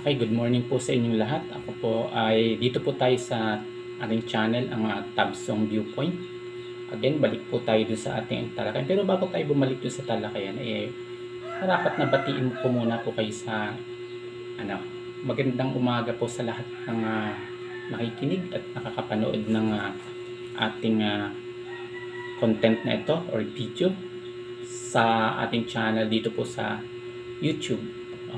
Okay, good morning po sa inyong lahat. Ako po ay dito po tayo sa ating channel, ang uh, Tabsong Viewpoint. Again, balik po tayo dun sa ating talakayan. Pero bago tayo bumalik dun sa talakayan, eh, marapat na batiin ko muna po kayo sa ano, magandang umaga po sa lahat ng uh, nakikinig at nakakapanood ng uh, ating uh, content na ito or video sa ating channel dito po sa YouTube.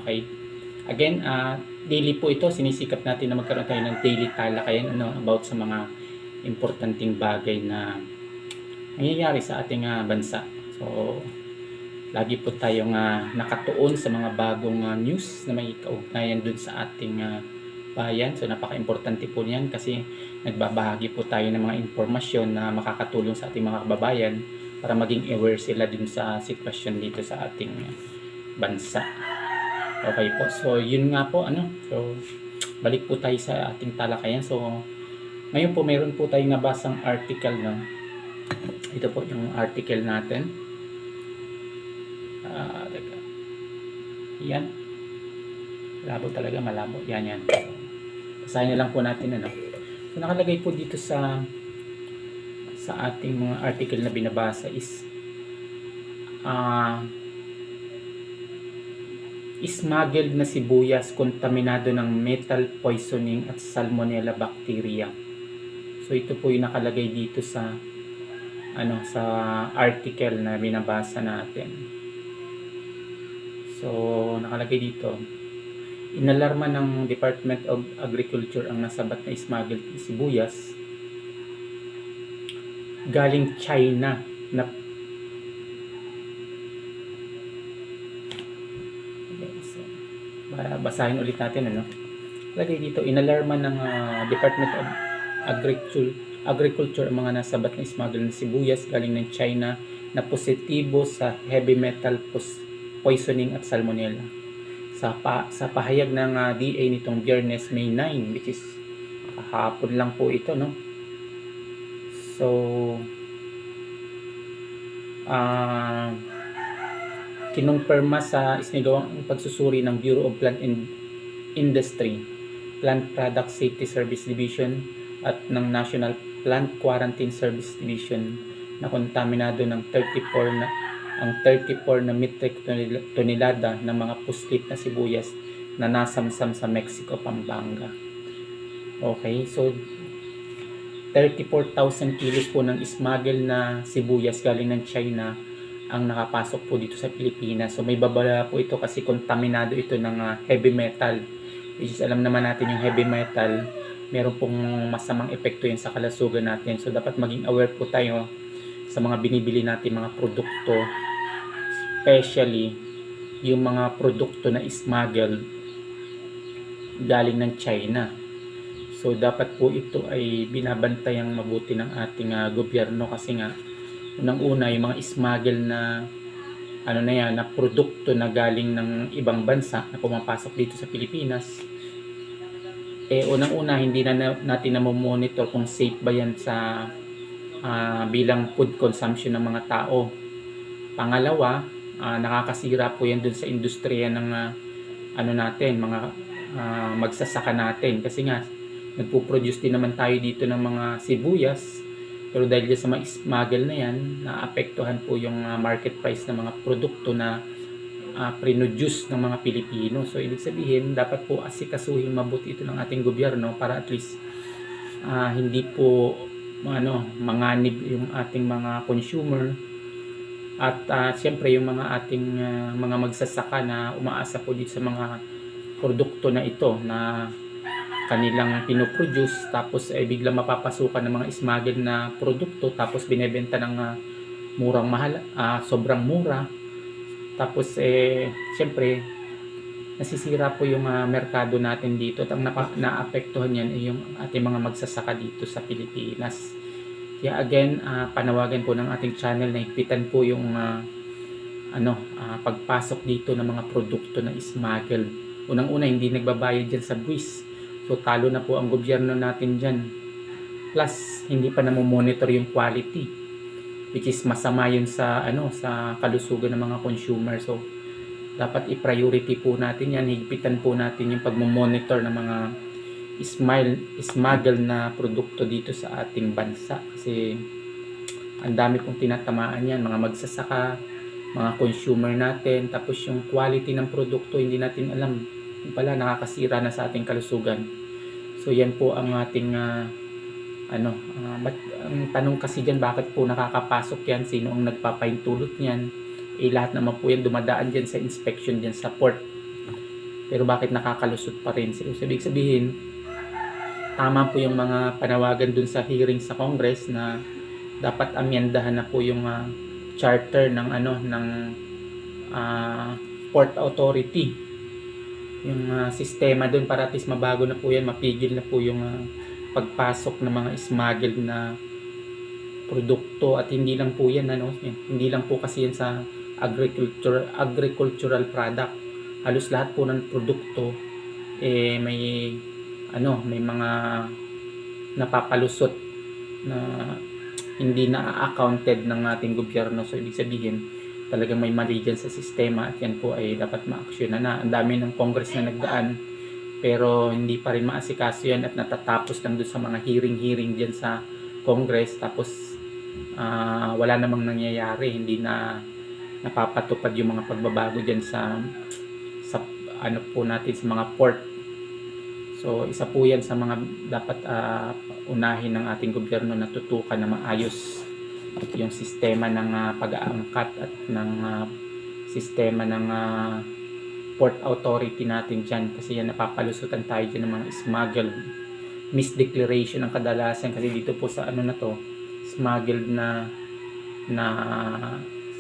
Okay? Again, uh, daily po ito, sinisikap natin na magkaroon tayo ng daily talakayan ano, about sa mga importanteng bagay na nangyayari sa ating uh, bansa. So, lagi po tayong uh, nakatuon sa mga bagong uh, news na may kaugnayan dun sa ating uh, bayan. So, napaka-importante po niyan kasi nagbabahagi po tayo ng mga impormasyon na makakatulong sa ating mga kababayan para maging aware sila dun sa sitwasyon dito sa ating bansa. Okay po. So, yun nga po, ano. So, balik po tayo sa ating talakayan. So, ngayon po, meron po tayong nabasang article, no. Ito po yung article natin. Ah, teka. Yan. Malabo talaga, malabo. Yan, yan. Basahin na lang po natin, ano. So, nakalagay po dito sa sa ating mga article na binabasa is ah smuggled na sibuyas kontaminado ng metal poisoning at salmonella bacteria. So ito po yung nakalagay dito sa ano sa article na binabasa natin. So nakalagay dito inalarma ng Department of Agriculture ang nasabat na smuggled sibuyas galing China na basahin ulit natin ano. Lagay dito inalarma ng uh, Department of Agriculture Agriculture ang mga nasabat na smuggle ng sibuyas galing ng China na positibo sa heavy metal poisoning at salmonella. Sa pa, sa pahayag ng uh, DA nitong Biyernes May 9 which is kahapon lang po ito no. So ah uh, kinumpirma sa isinagawang pagsusuri ng Bureau of Plant and Industry, Plant Product Safety Service Division at ng National Plant Quarantine Service Division na kontaminado ng 34 na ang 34 na metric tonelada ng mga puslit na sibuyas na nasamsam sa Mexico, Pampanga. Okay, so 34,000 kilos po ng smuggle na sibuyas galing ng China ang nakapasok po dito sa Pilipinas. So may babala po ito kasi kontaminado ito ng uh, heavy metal. Which is alam naman natin yung heavy metal, meron pong masamang epekto yan sa kalasugan natin. So dapat maging aware po tayo sa mga binibili natin mga produkto. Especially yung mga produkto na smuggled galing ng China. So dapat po ito ay binabantayang mabuti ng ating uh, gobyerno kasi nga unang-una yung mga smuggle na ano na yan, na produkto na galing ng ibang bansa na pumapasok dito sa Pilipinas. Eh unang-una hindi na natin na monitor kung safe ba yan sa uh, bilang food consumption ng mga tao. Pangalawa uh, nakakasira po yan dun sa industriya ng uh, ano natin mga uh, magsasaka natin. Kasi nga nagpo-produce din naman tayo dito ng mga sibuyas pero dahil sa mga smuggle na yan, naapektuhan po yung uh, market price ng mga produkto na uh, produce ng mga Pilipino. So, ibig sabihin, dapat po asikasuhin mabuti ito ng ating gobyerno para at least uh, hindi po ano, manganib yung ating mga consumer at uh, siyempre yung mga ating uh, mga magsasaka na umaasa po dito sa mga produkto na ito na kanilang pinoproduce tapos ay eh, biglang mapapasukan ng mga smuggled na produkto tapos binebenta ng uh, murang mahal uh, sobrang mura. Tapos eh syempre nasisira po yung uh, merkado natin dito at ang napa- naapektuhan yan ay yung ating mga magsasaka dito sa Pilipinas. Kaya again uh, panawagan po ng ating channel na ipitan po yung uh, ano uh, pagpasok dito ng mga produkto na smuggled. Unang-una hindi nagbabayad dyan sa buwis So talo na po ang gobyerno natin dyan. Plus, hindi pa monitor yung quality. Which is masama yun sa, ano, sa kalusugan ng mga consumer. So, dapat i-priority po natin yan. Higpitan po natin yung pagmamonitor ng mga smile, smuggle na produkto dito sa ating bansa. Kasi ang dami pong tinatamaan yan. Mga magsasaka, mga consumer natin. Tapos yung quality ng produkto, hindi natin alam. Pala, nakakasira na sa ating kalusugan. So yan po ang ating ah, ano, ah, mat- ang tanong kasi diyan bakit po nakakapasok yan, sino ang nagpapaintulot niyan? Eh lahat naman po yan dumadaan diyan sa inspection diyan sa port. Pero bakit nakakalusot pa rin? So, ibig sabihin, tama po yung mga panawagan dun sa hearing sa Congress na dapat amyendahan na po yung ah, charter ng ano ng ah, Port Authority yung ah, sistema doon para at least mabago na po yan, mapigil na po yung ah, pagpasok ng mga smuggled na produkto at hindi lang po yan ano, hindi lang po kasi yan sa agriculture agricultural product. Halos lahat po ng produkto eh may ano, may mga napapalusot na hindi na accounted ng ating gobyerno. So ibig sabihin, talagang may mali dyan sa sistema at yan po ay dapat ma-action na na. Ang dami ng Congress na nagdaan pero hindi pa rin maasikaso yan at natatapos lang doon sa mga hearing-hearing dyan sa Congress. Tapos ah, wala namang nangyayari. Hindi na napapatupad yung mga pagbabago dyan sa sa ano po natin sa mga port. So isa po yan sa mga dapat ah, unahin ng ating gobyerno na tutukan na maayos yung sistema ng ah, pag-aangkat at ng ah, sistema ng ah, port authority natin dyan. Kasi yan napapalusutan tayo dyan ng mga smuggled misdeclaration ang kadalasan. Kasi dito po sa ano na to smuggled na na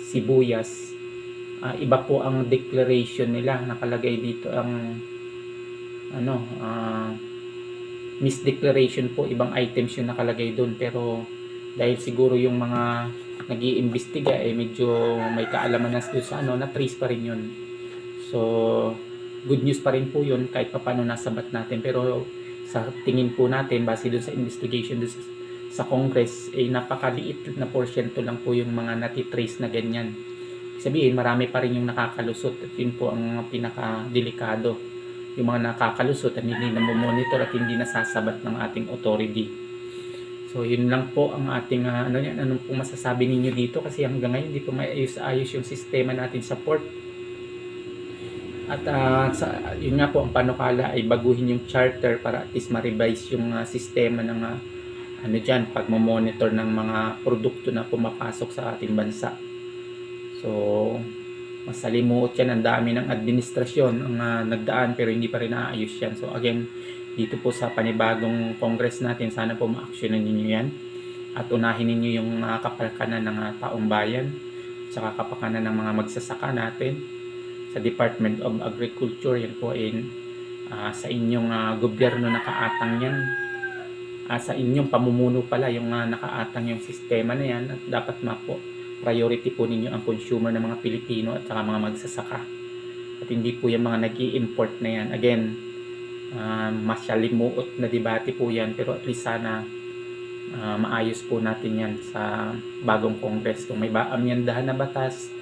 sibuyas Ah, iba po ang declaration nila. Nakalagay dito ang ano ah misdeclaration po ibang items yung nakalagay doon. Pero dahil siguro yung mga nag iimbestiga eh medyo may kaalaman na doon sa ano na trace pa rin yun So, good news pa rin po yun kahit pa paano nasabat natin. Pero sa tingin po natin, base dun sa investigation dun sa, sa Congress, eh napakaliit na porsyento lang po yung mga natitrace na ganyan. Sabihin, marami pa rin yung nakakalusot at yun po ang pinaka-delikado. Yung mga nakakalusot at hindi na monitor at hindi nasasabat ng ating authority. So, yun lang po ang ating, ah, ano yan, anong po masasabi ninyo dito kasi hanggang ngayon hindi po maayos-ayos yung sistema natin sa port. At ah, sa, yun nga po ang panukala ay baguhin yung charter para at least ma-revise yung ah, sistema ng ah, ano dyan, pagmamonitor ng mga produkto na pumapasok sa ating bansa. So, masalimuot yan. Ang dami ng administrasyon ang ah, nagdaan pero hindi pa rin naayos yan. So, again, dito po sa panibagong congress natin, sana po ma-actionan ninyo yan. At unahin ninyo yung mga kapakanan ng ah, taong bayan, saka kapakanan ng mga magsasaka natin sa Department of Agriculture. Yan po ay ah, sa inyong ah, gobyerno nakaatang yan. Ah, sa inyong pamumuno pala yung ah, nakaatang yung sistema na yan at dapat ma po priority po ninyo ang consumer ng mga Pilipino at saka mga magsasaka. At hindi po yung mga nag import na yan. Again uh, masyalimuot na debate po yan pero at least sana ah, maayos po natin yan sa bagong Congress kung may ba amyandahan na batas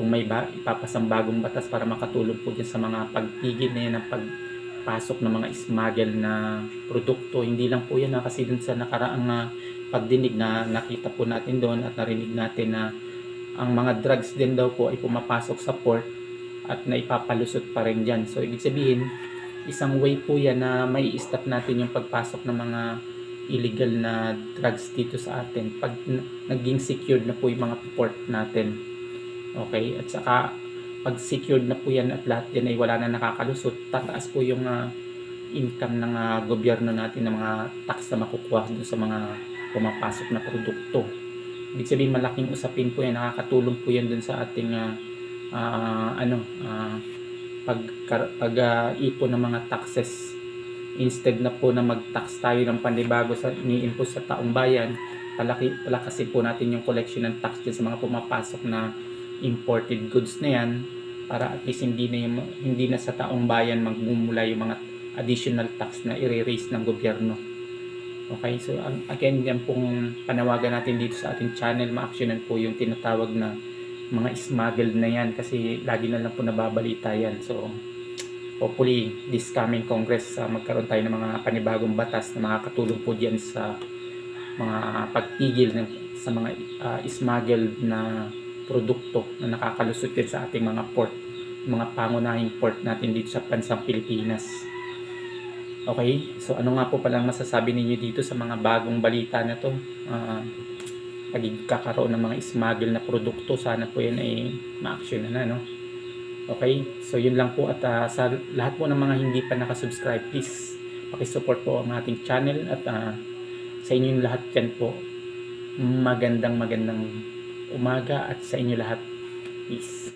kung may ba, ipapasang bagong batas para makatulong po dyan sa mga pagpigil na yan ng pagpasok ng mga smuggle na produkto. Hindi lang po yan na kasi dun sa nakaraang na pagdinig na nakita po natin doon at narinig natin na ang mga drugs din daw po ay pumapasok sa port at naipapalusot pa rin dyan. So, ibig sabihin, isang way po yan na may stop natin yung pagpasok ng mga illegal na drugs dito sa atin pag naging secured na po yung mga port natin. Okay, at saka pag secured na po yan at lahat yan ay wala na nakakalusot, tataas po yung ah, income ng ah, gobyerno natin ng mga tax na makukuha dun sa mga pumapasok na produkto. Ibig sabihin malaking usapin po yan, nakakatulong po yan dun sa ating ah, ah, ano, ah, pag, pag ipon ng mga taxes instead na po na mag-tax tayo ng panibago sa ini-impose sa taong bayan, palaki, palakasin po natin yung collection ng tax sa mga pumapasok na imported goods na yan para at least hindi na, yung, hindi na sa taong bayan magmumula yung mga additional tax na i-raise ng gobyerno. Okay, so again, yan pong panawagan natin dito sa ating channel, ma-actionan po yung tinatawag na mga smuggled na yan kasi lagi na lang po nababalita yan. So, hopefully this coming Congress uh, magkaroon tayo ng mga panibagong batas na makakatulong po diyan sa mga pagpigil ng, sa mga uh, smuggled na produkto na nakakalusot din sa ating mga port, mga pangunahing port natin dito sa bansang Pilipinas. Okay, so ano nga po palang masasabi ninyo dito sa mga bagong balita na to? Uh, pagkakaroon ng mga smuggle na produkto, sana po yan ay ma-action na, no? Okay, so yun lang po at ah, sa lahat po ng mga hindi pa nakasubscribe, please pakisupport po ang ating channel at ah, sa inyong lahat yan po, magandang magandang umaga at sa inyo lahat, peace.